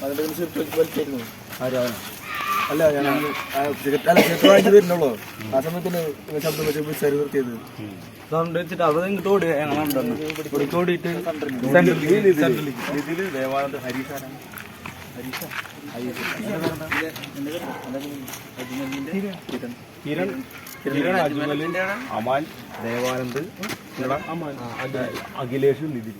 അവിടെ പിന്നെ അല്ല ഞാൻ അന്ന് ആ സിഗരറ്റ് അല്ല സിഗരറ്റ് വാങ്ങിച്ച് വരുന്നുള്ളൂ ആ സമയത്തിന് ഇങ്ങനെ ശബ്ദം വെച്ച് ബിസാരി നിർത്തിയത്. സൗണ്ട് വെച്ചിട്ട് അവിടെ ഇങ്ങോട്ട് ഓടി ഞങ്ങൾ ഓടിയിട്ട് ഇതിൽ ദേവാനന്ദ ഹരീഷാരാണ് കിരൺ കിരൺ അമാൻ ദേവാനന്ദ് അഖിലേഷ് നിതിൻ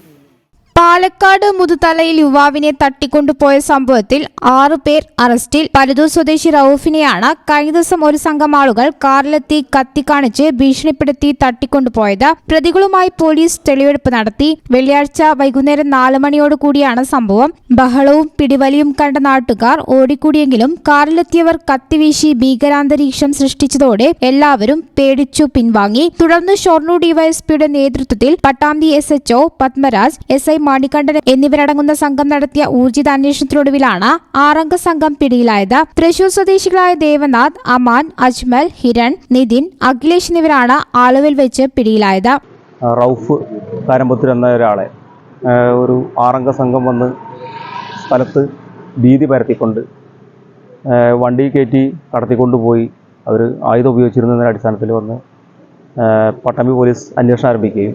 പാലക്കാട് മുതുതലയിൽ യുവാവിനെ തട്ടിക്കൊണ്ടുപോയ സംഭവത്തിൽ ആറു പേർ അറസ്റ്റിൽ. പരുതൂർ സ്വദേശി റൌഫിനെയാണ് കഴിഞ്ഞ ദിവസം ഒരു സംഘം ആളുകൾ കാറിലെത്തി കത്തി കാണിച്ച് ഭീഷണിപ്പെടുത്തി തട്ടിക്കൊണ്ടുപോയത്. പ്രതികളുമായി പോലീസ് തെളിവെടുപ്പ് നടത്തി. വെള്ളിയാഴ്ച വൈകുന്നേരം നാല് മണിയോട് കൂടിയാണ് സംഭവം. ബഹളവും പിടിവലിയും കണ്ട നാട്ടുകാർ ഓടിക്കൂടിയെങ്കിലും കാറിലെത്തിയവർ കത്തിവീശി ഭീകരാന്തരീക്ഷം സൃഷ്ടിച്ചതോടെ എല്ലാവരും പേടിച്ചു പിൻവാങ്ങി. തുടർന്ന് ഷൊർണൂർ ഡിവൈഎസ്പിയുടെ നേതൃത്വത്തിൽ Pattambi S HO Padmaraj S I Manikandan എന്നിവരടങ്ങുന്ന സംഘം നടത്തിയ ഊർജിത അന്വേഷണത്തിനൊടുവിലാണ് ആറംഗ സംഘം പിടിയിലായത്. തൃശൂർ സ്വദേശികളായ ദേവനാഥ് അമാൻ അജ്മൽ ഹിരൺ നിതിൻ അഖിലേഷ് എന്നിവരാണ് ആലുവിൽ വെച്ച് പിടിയിലായത്. റൌഫ് കാരമ്പത്തൂർ എന്ന ഒരാളെ ഒരു ആറംഗ സംഘം വന്ന് സ്ഥലത്ത് ഭീതി പരത്തിക്കൊണ്ട് വണ്ടി കയറ്റി കടത്തിക്കൊണ്ടുപോയി അവർ ആയുധം ഉപയോഗിച്ചിരുന്നതിന്റെ അടിസ്ഥാനത്തിൽ വന്ന് പട്ടമ്പി പോലീസ് അന്വേഷണം ആരംഭിക്കുകയും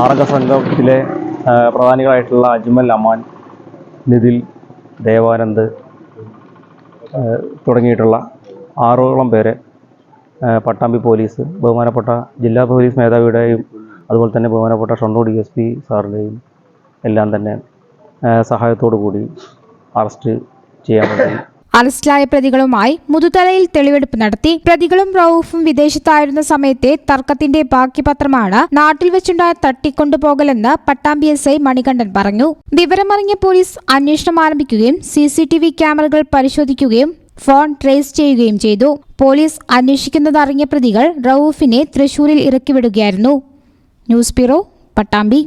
ആറംഗ സംഘത്തിലെ പ്രധാനികളായിട്ടുള്ള അജ്മൽ അമാൻ നിതിൽ ദേവാനന്ദ് തുടങ്ങിയിട്ടുള്ള ആറോളം പേരെ പട്ടാമ്പി പോലീസ് ബഹുമാനപ്പെട്ട ജില്ലാ പോലീസ് മേധാവിയുടെയും അതുപോലെ തന്നെ ബഹുമാനപ്പെട്ട ഷൊണ്ടോ ഡി എസ് പി സാറിന്റെയും എല്ലാം തന്നെ സഹായത്തോടു കൂടി അറസ്റ്റ് ചെയ്യാൻ വേണ്ടി അറസ്റ്റിലായ പ്രതികളുമായി മുതുതലയിൽ തെളിവെടുപ്പ് നടത്തി. പ്രതികളും റൌഫും വിദേശത്തായിരുന്ന സമയത്തെ തർക്കത്തിന്റെ ബാക്കി പത്രമാണ് നാട്ടിൽ വെച്ചുണ്ടായ തട്ടിക്കൊണ്ടുപോകലെന്ന് പട്ടാമ്പി എസ് ഐ മണികണ്ഠൻ പറഞ്ഞു. വിവരമറിഞ്ഞ പോലീസ് അന്വേഷണം ആരംഭിക്കുകയും സി സി ടി വി ക്യാമറകൾ പരിശോധിക്കുകയും ഫോൺ ട്രേസ് ചെയ്യുകയും ചെയ്തു. പോലീസ് അന്വേഷിക്കുന്നതറിഞ്ഞ പ്രതികൾ റൌഫിനെ തൃശൂരിൽ ഇറക്കിവിടുകയായിരുന്നു. News bureau Pattambi.